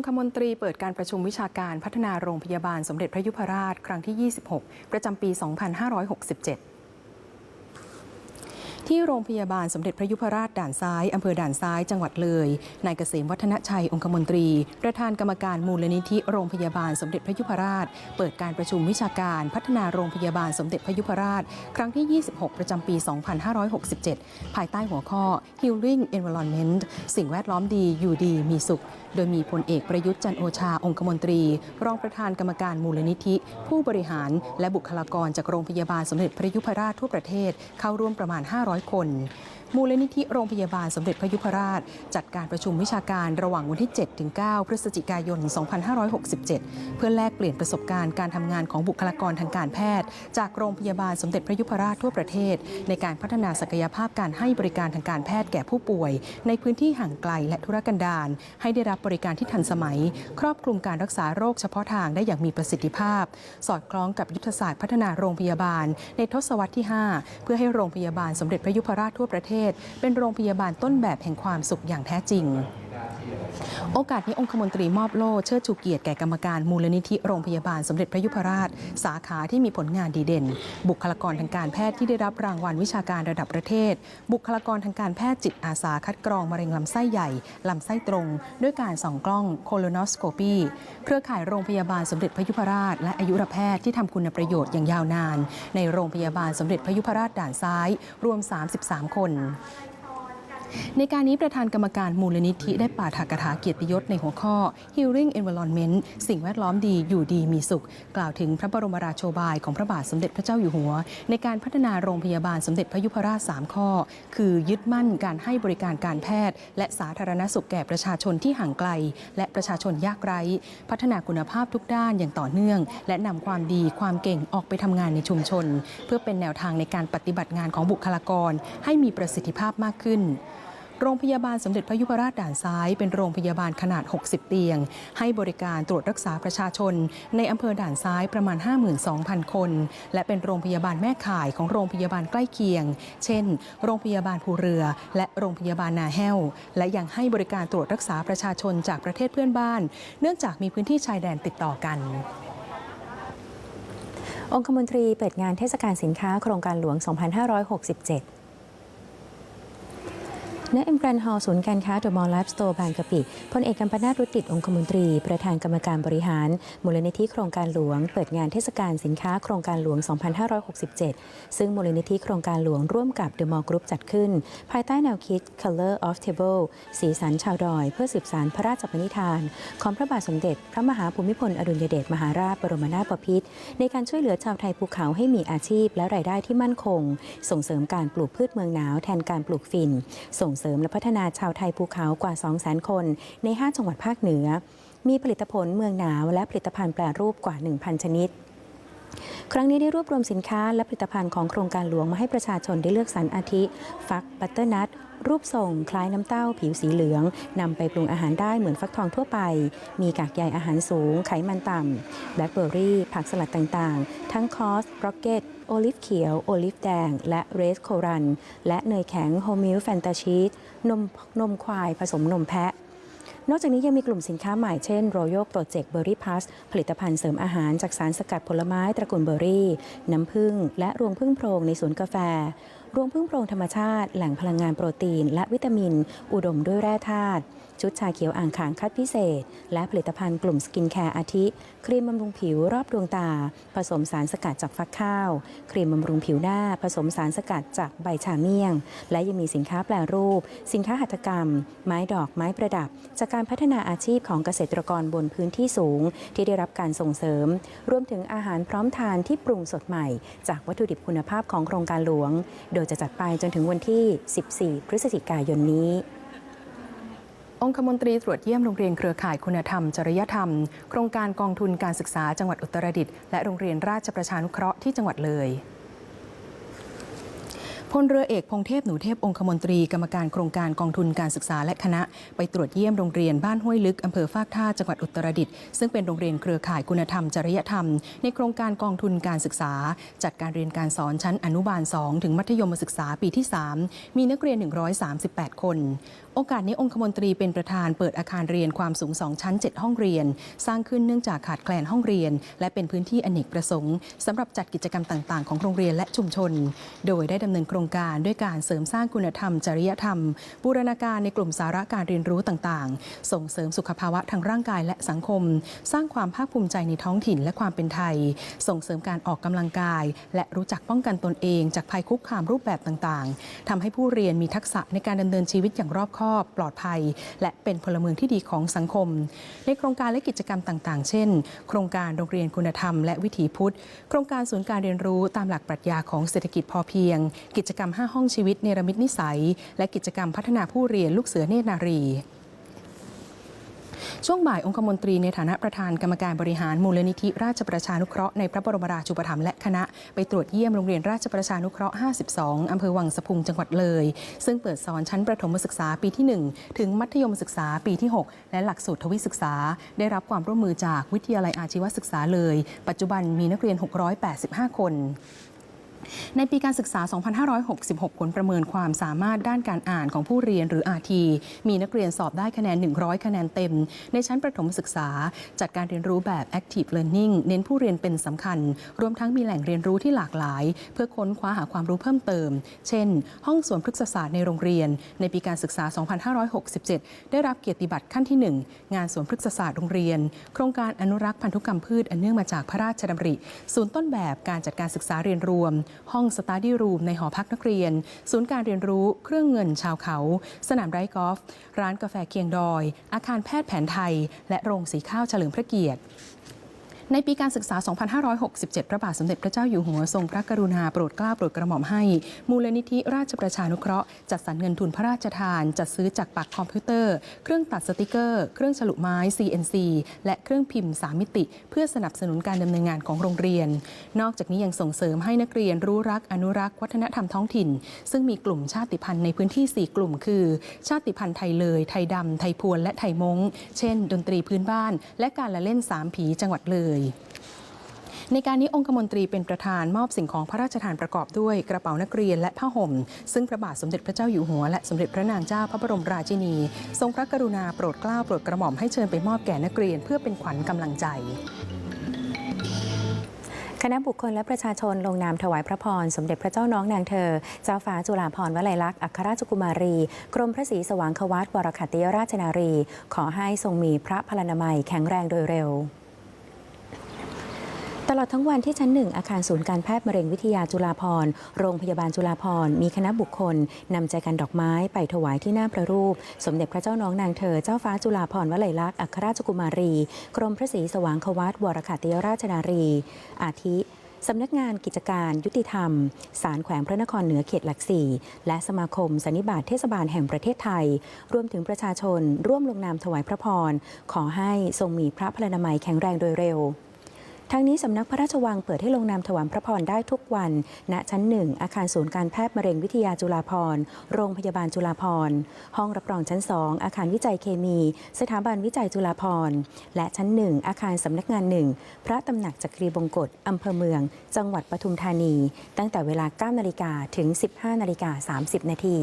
งคมนตรีเปิดการประชุมวิชาการพัฒนาโรงพยาบาลสมเด็จพระยุพราชครั้งที่ 26 ประจำปี 2567 ที่โรงพยาบาลสมเด็จพระยุพราชด่านซ้ายอำเภอด่านซ้ายจังหวัดเลยนายเกษมวัฒนชัยองคมนตรี ประธานกรรมการมูลนิธิโรงพยาบาลสมเด็จพระยุพราช เปิดการประชุมวิชาการพัฒนาโรงพยาบาลสมเด็จพระยุพราช ครั้งที่ 26 ประจำปี 2567 ภายใต้หัวข้อ Healing Environment สิ่งแวดล้อมดีอยู่ดีมีสุข โดยมีพลเอกประยุทธ์จันโอชาองคมนตรี รองประธานกรรมการมูลนิธิ ผู้บริหาร และบุคลากรจากโรงพยาบาลสมเด็จพระยุพราชทั่วประเทศเข้าร่วมประมาณ 500คน มูลนิธิโรงพยาบาลสมเด็จพระยุพราช จัดการประชุมวิชาการระหว่างวันที่ 7-9 พฤศจิกายน 2567 เพื่อแลกเปลี่ยนประสบการณ์การทำงานของบุคลากรทางการแพทย์ จากโรงพยาบาลสมเด็จพระยุพราชทั่วประเทศ ในการพัฒนาศักยภาพการให้บริการทางการแพทย์แก่ผู้ป่วย ในพื้นที่ห่างไกลและธุรกันดารให้ได้รับบริการที่ทันสมัย ครอบคลุมการรักษาโรคเฉพาะทางได้อย่างมีประสิทธิภาพ สอดคล้องกับยุทธศาสตร์พัฒนาโรงพยาบาล ในทศวรรษที่ 5 เพื่อให้โรงพยาบาลสมเด็จพระยุพราชทั่วประเทศเป็นโรงพยาบาลต้นแบบแห่งความสุขอย่างแท้จริง โอกาสนี้องคมนตรีมอบโล่เชิดชูเกียรติแก่กรรมการมูลนิธิโรงพยาบาลสมเด็จพระยุพราช สาขาที่มีผลงานดีเด่น บุคลากรทางการแพทย์ที่ได้รับรางวัลวิชาการระดับประเทศ บุคลากรทางการแพทย์จิตอาสาคัดกรองมะเร็งลำไส้ใหญ่ ลำไส้ตรง ด้วยการส่องกล้องโคโลนอสโคปีเครือข่ายโรงพยาบาลสมเด็จพระยุพราช และอายุรแพทย์ที่ทำคุณประโยชน์อย่างยาวนาน ในโรงพยาบาลสมเด็จพระยุพราชด่านซ้าย รวม 33 คน ในการนี้ประธานกรรมการมูลนิธิได้ปาฐกถาเกียรติยศในหัวข้อ Healing Environment สิ่งแวดล้อมดีอยู่ดีมีสุข กล่าวถึงพระบรมราโชบายของพระบาทสมเด็จพระเจ้าอยู่หัว ในการพัฒนาโรงพยาบาลสมเด็จพระยุพราช 3 ข้อ คือยึดมั่นการให้บริการการแพทย์ และสาธารณสุขแก่ประชาชนที่ห่างไกล และประชาชนยากไร้ พัฒนาคุณภาพทุกด้านอย่างต่อเนื่อง และนำความดีความเก่งออกไปทำงานในชุมชน เพื่อเป็นแนวทางในการปฏิบัติงานของบุคลากร ให้มีประสิทธิภาพมากขึ้น โรงพยาบาลสมเด็จพระยุพราชด่านซ้าย เป็นโรงพยาบาลขนาด 60 เตียง ให้บริการตรวจรักษาประชาชน ในอำเภอด่านซ้ายประมาณ 52,000 คน และเป็นโรงพยาบาลแม่ข่ายของโรงพยาบาลใกล้เคียง เช่น โรงพยาบาลภูเรือ และโรงพยาบาลนาแห้ว และยังให้บริการตรวจรักษาประชาชนจากประเทศเพื่อนบ้าน เนื่องจากมีพื้นที่ชายแดนติดต่อกันองคมนตรีเปิดงานเทศกาลสินค้าโครงการหลวง 2567 ณเอ็มแกรนฮอลล์ศูนย์การค้าเดอะมอลล์ไลฟ์สโตร์บางกะปิพลเอกกัมปนาทรุติดองคมนตรี ประธานกรรมการบริหาร มูลนิธิโครงการหลวง เปิดงานเทศกาลสินค้าโครงการหลวง 2567 ซึ่งมูลนิธิโครงการหลวงร่วมกับเดอะมอลล์กรุ๊ปจัดขึ้น ภายใต้แนวคิด Color of Table สีสันชาวดอย เพื่อสืบสารพระราชปณิธาน ของพระบาทสมเด็จ พระมหาภูมิพลอดุลยเดชมหาราชบรมนาถบพิตรในการช่วยเหลือชาวไทยภูเขาให้มีอาชีพและรายได้ที่มั่นคง ส่งเสริมการปลูกพืชเมืองหนาวแทนการปลูกฝิ่นส่งเสริมและพัฒนาชาวไทยภูเขากว่า 200,000 คน ใน 5 จังหวัดภาคเหนือ มีผลิตผลเมืองหนาวและผลิตภัณฑ์แปรรูปกว่า 1,000 ชนิด ครั้งนี้ได้รวบรวมสินค้าและผลิตภัณฑ์ของโครงการหลวงมาให้ประชาชนได้เลือกสรรอาทิ ฟักบัตเตอร์นัทรูปทรงคล้ายน้ำเต้าผิวสีเหลือง นำไปปรุงอาหารได้เหมือนฟักทองทั่วไป มีกากใยอาหารสูง ไขมันต่ำแบล็คเบอร์รี่ ผักสลัดต่างๆ ทั้งคอสร็อกเก็ต โอลิฟเขียว โอลิฟแดง และเรสโครัน และเนยแข็งโฮมิลแฟนตาชีสนมนมควายผสมนมแพะ นอกจากนี้ยังมีกลุ่มสินค้าใหม่เช่น Royal Project Berry Plus ผลิตภัณฑ์เสริมอาหารจากสารสกัดผลไม้ตระกูลเบอร์รี่ น้ำผึ้งและรวงพึ่งโพรงในสวนกาแฟ รวงพึ่งโพรงธรรมชาติ แหล่งพลังงานโปรตีน และวิตามิน อุดมด้วยแร่ธาตุ ชุดชาเขียวอ่างขางคัดพิเศษ และผลิตภัณฑ์กลุ่มสกินแคร์อาทิ ครีมบำรุงผิวรอบดวงตา ผสมสารสกัดจากฟักข้าว ครีมบำรุงผิวหน้า ผสมสารสกัดจากใบชาเมี่ยง และยังมีสินค้าแปรรูป สินค้าหัตถกรรม ไม้ดอกไม้ประดับ จากการพัฒนาอาชีพของเกษตรกรบนพื้นที่สูง ที่ได้รับการส่งเสริม รวมถึงอาหารพร้อมทานที่ปรุงสดใหม่ จากวัตถุดิบคุณภาพของโครงการหลวง โดยจะจัดไปจนถึงวันที่ 14 พฤศจิกายนนี้ องคมนตรีตรวจเยี่ยมโรงเรียนเครือข่ายคุณธรรม จริยธรรม โครงการกองทุนการศึกษาจังหวัดอุตรดิตถ์และโรงเรียนราชประชานุเคราะห์ที่จังหวัดเลย พลเรือเอกพงเทพหนูเทพองคมนตรีกรรมการโครงการกองทุนการศึกษาและคณะ ไปตรวจเยี่ยมโรงเรียนบ้านห้วยลึกอำเภอฟากท่าจังหวัดอุตรดิตถ์ซึ่งเป็นโรงเรียนเครือข่ายคุณธรรมจริยธรรม ในโครงการกองทุนการศึกษา จัดการเรียนการสอนชั้นอนุบาล 2 ถึงมัธยมศึกษาปีที่ 3 มีนักเรียน 138 คน โอกาสนี้องคมนตรีเป็นประธานเปิดอาคารเรียนความสูง 2 ชั้น 7 ห้องเรียน สร้างขึ้นเนื่องจากขาดแคลนห้องเรียน และเป็นพื้นที่อเนกประสงค์สำหรับจัดกิจกรรมต่าง ๆ ของโรงเรียนและชุมชน โดยได้ดำเนินโครงการด้วยการเสริมสร้างคุณธรรม จริยธรรม บูรณาการในกลุ่มสาระการเรียนรู้ต่างๆ ส่งเสริมสุขภาวะทางร่างกายและสังคม สร้างความภาคภูมิใจในท้องถิ่นและความเป็นไทย ส่งเสริมการออกกำลังกาย และรู้จักป้องกันตนเอง จากภัยคุกคามรูปแบบต่างๆทำให้ผู้เรียนมีทักษะในการดำเนินชีวิตอย่างรอบคอบ ปลอดภัย และเป็นพลเมืองที่ดีของสังคม ในโครงการและกิจกรรมต่างๆ เช่น โครงการโรงเรียนคุณธรรม และวิถีพุทธ โครงการศูนย์การเรียนรู้ตามหลักปรัชญาของเศรษฐกิจพอเพียง กิจกรรม 5 ห้องชีวิตเนรมิตนิสัย และกิจกรรมพัฒนาผู้เรียนลูกเสือเนตรนารีช่วงบ่ายองคมนตรีในฐานะประธานกรรมการบริหารมูลนิธิราชประชานุเคราะห์ในพระบรมราชูปถัมภ์และคณะไปตรวจเยี่ยมโรงเรียนราชประชานุเคราะห์ 52 อำเภอวังสะพุงจังหวัดเลย ซึ่งเปิดสอนชั้นประถมศึกษาปีที่ 1 ถึงมัธยมศึกษาปีที่ 6 และหลักสูตรทวิศึกษา ได้รับความร่วมมือจากวิทยาลัยอาชีวศึกษาเลย ปัจจุบันมีนักเรียน 685 คน ในปีการศึกษา 2566 ผลประเมินความสามารถด้านการอ่านของผู้เรียนหรือ RT มีนักเรียนสอบได้คะแนน 100 คะแนนเต็ม ในชั้นประถมศึกษา จัดการเรียนรู้แบบ Active Learning เน้นผู้เรียนเป็นสำคัญ รวมทั้งมีแหล่งเรียนรู้ที่หลากหลาย เพื่อค้นคว้าหาความรู้เพิ่มเติม เช่น ห้องสวนพฤกษศาสตร์ในโรงเรียน ในปีการศึกษา 2567 ได้รับเกียรติบัตรขั้นที่ 1 งานสวนพฤกษศาสตร์โรงเรียน โครงการอนุรักษ์พันธุกรรมพืชอันเนื่องมาจากพระราชดำริ ศูนย์ต้นแบบการจัดการศึกษาเรียนรวมห้องสตาร์ดี้รูมในหอพักนักเรียน ศูนย์การเรียนรู้เครื่องเงินชาวเขา สนามไร้กอล์ฟร้านกาแฟเคียงดอย อาคารแพทย์แผนไทย และโรงสีข้าวเฉลิมพระเกียรติ ในปีการศึกษา 2567 พระบาทสมเด็จพระเจ้าอยู่หัวทรงพระกรุณาโปรดเกล้าโปรดกระหม่อมให้ มูลนิธิราชประชานุเคราะห์จัดสรรเงินทุนพระราชทาน จัดซื้อจักรปักคอมพิวเตอร์ เครื่องตัดสติกเกอร์ เครื่องฉลุไม้ CNC และเครื่องพิมพ์ 3 มิติ เพื่อสนับสนุนการดำเนินงานของโรงเรียน นอกจากนี้ยังส่งเสริมให้นักเรียนรู้รักอนุรักษ์วัฒนธรรมท้องถิ่น ซึ่งมีกลุ่มชาติพันธุ์ในพื้นที่ 4 กลุ่ม คือ ชาติพันธุ์ไทยเลย ไทยดำไทยพวนและไทยมงเช่น ดนตรีพื้นบ้าน และการละเล่นสามผีจังหวัดเลยในการนี้องคมนตรีเป็นประธานมอบสิ่งของพระราชทานประกอบด้วยกระเป๋านักเรียนและผ้าห่ม ซึ่งพระบาทสมเด็จพระเจ้าอยู่หัวและสมเด็จพระนางเจ้าพระบรมราชินี ทรงพระกรุณาโปรดเกล้าโปรดกระหม่อมให้เชิญไปมอบแก่นักเรียนเพื่อเป็นขวัญกำลังใจคณะบุคคลและประชาชนลงนามถวายพระพร สมเด็จพระเจ้าน้องนางเธอ เจ้าฟ้าจุฬาภรณ์วลัยลักษณ์อัครราชกุมารี กรมพระศรีสว่างควัตวรคัตติยราชนารี ขอให้ทรงมีพระพลานามัยแข็งแรงโดยเร็ว ลอดทั้งวันที่ชั้นหนึ่งอาคารศูนย์การแพทย์มะเร็งวิทยาจุฬาภร์โรงพยาบาลจุฬาภร์มีคณะบุคคลนำใจกันดอกไม้ไปถวายที่หน้าพระรูป สมเด็จพระเจ้าน้องนางเธอเจ้าฟ้าจุฬาภร์วลัยลักษณ์อัครราชกุมารี กรมพระศรีสว่างควัตวรคัตติยราชนารี อาทิสำนักงานกิจการยุติธรรม ศาลแขวงพระนครเหนือเขตหลักสี่และสมาคมสันนิบาตเทศบาลแห่งประเทศไทย รวมถึงประชาชนร่วมลงนามถวายพระพร ขอให้ทรงมีพระพลานามัยแข็งแรงโดยเร็ว ทั้งนี้สำนักพระราชวังเปิดให้ลงนามถวายพระพรได้ทุกวัน ณ ชั้นหนึ่งอาคารศูนย์การแพทย์มะเร็งวิทยาจุฬาภรณ์ โรงพยาบาลจุฬาภรณ์ ห้องรับรองชั้น2อาคารวิจัยเคมี สถาบันวิจัยจุฬาภรณ์ และชั้นหนึ่งอาคารสำนักงานหนึ่งพระตำหนักจักรีบงกฎอำเภอเมือง จังหวัดปทุมธานี ตั้งแต่เวลา 9 นาฬิกาถึง 15 นาฬิกา 30 นาที